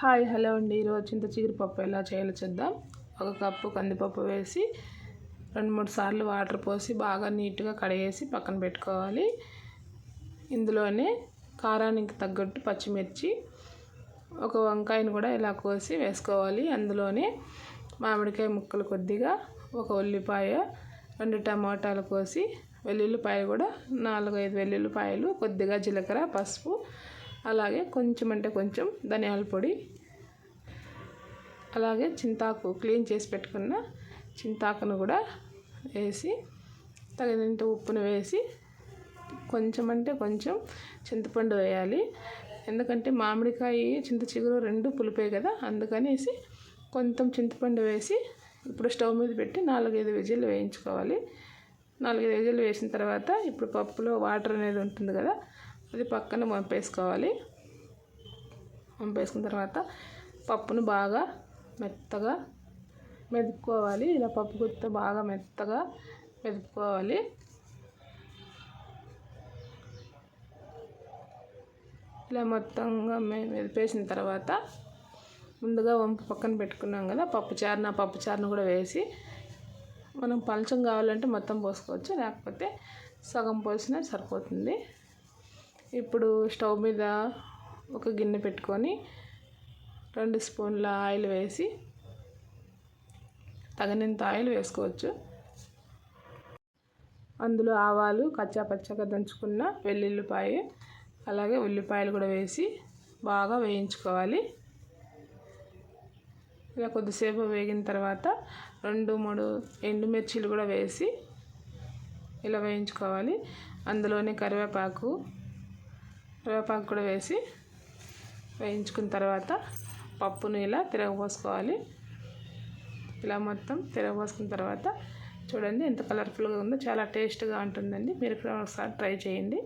Hi hello అండి. ఈరోజు చింత చిగురు పప్పు ఎలా చేయాలో చూద్దాం. ఒక కప్పు కందిపప్పు వేసి రెండు మూడు సార్లు వాటర్ పోసి బాగా నీట్గా కడిగేసి పక్కన పెట్టుకోవాలి. ఇందులోనే కారానికి తగ్గట్టు పచ్చిమిర్చి ఒక వంకాయను కూడా ఇలా కోసి వేసుకోవాలి. అందులోనే మామిడికాయ ముక్కలు కొద్దిగా ఒక ఉల్లిపాయ రెండు టమాటాలు కోసి వెల్లుల్లిపాయ కూడా నాలుగు ఐదు వెల్లుల్లిపాయలు కొద్దిగా జీలకర్ర పసుపు అలాగే కొంచెం అంటే కొంచెం ధనియాల పొడి అలాగే చింతాకు క్లీన్ చేసి పెట్టుకున్న చింతాకును కూడా వేసి తగినంత ఉప్పును వేసి కొంచెం అంటే కొంచెం చింతపండు వేయాలి. ఎందుకంటే మామిడికాయ చింత చిగురు రెండు పులిపే కదా అందుకనేసి కొంచెం చింతపండు వేసి ఇప్పుడు స్టవ్ మీద పెట్టి నాలుగైదు విజిల్లు వేయించుకోవాలి. నాలుగైదు విజిల్లు వేసిన తర్వాత ఇప్పుడు పప్పులో వాటర్ అనేది ఉంటుంది కదా అది పక్కన వంపేసుకోవాలి. వంపేసుకున్న తర్వాత పప్పును బాగా మెత్తగా మెదుపుకోవాలి. ఇలా పప్పు గుత్త బాగా మెత్తగా మెదుపుకోవాలి. ఇలా మొత్తంగా మెదిపేసిన తర్వాత ముందుగా వంపు పక్కన పెట్టుకున్నాం కదా పప్పు చారున పప్పు చారును కూడా వేసి మనం పలచం కావాలంటే మొత్తం పోసుకోవచ్చు. లేకపోతే సగం పోసినా సరిపోతుంది. ఇప్పుడు స్టవ్ మీద ఒక గిన్నె పెట్టుకొని రెండు స్పూన్ల ఆయిల్ వేసి తగినంత ఆయిల్ వేసుకోవచ్చు. అందులో ఆవాలు కచ్చా పచ్చగా దంచుకున్న వెల్లుల్లిపాయ అలాగే ఉల్లిపాయలు కూడా వేసి బాగా వేయించుకోవాలి. ఇలా కొద్దిసేపు వేగిన తర్వాత రెండు మూడు ఎండుమిర్చీలు కూడా వేసి ఇలా వేయించుకోవాలి. అందులోనే కరివేపాకు కరివేపాకు కూడా వేసి వేయించుకున్న తర్వాత పప్పును ఇలా తిరగపోసుకోవాలి ఇలా మొత్తం తిరగపోసుకున్న తర్వాత చూడండి ఎంత కలర్ఫుల్గా ఉందో చాలా టేస్ట్గా ఉంటుందండి. మీరు కూడా ఒకసారి ట్రై చేయండి.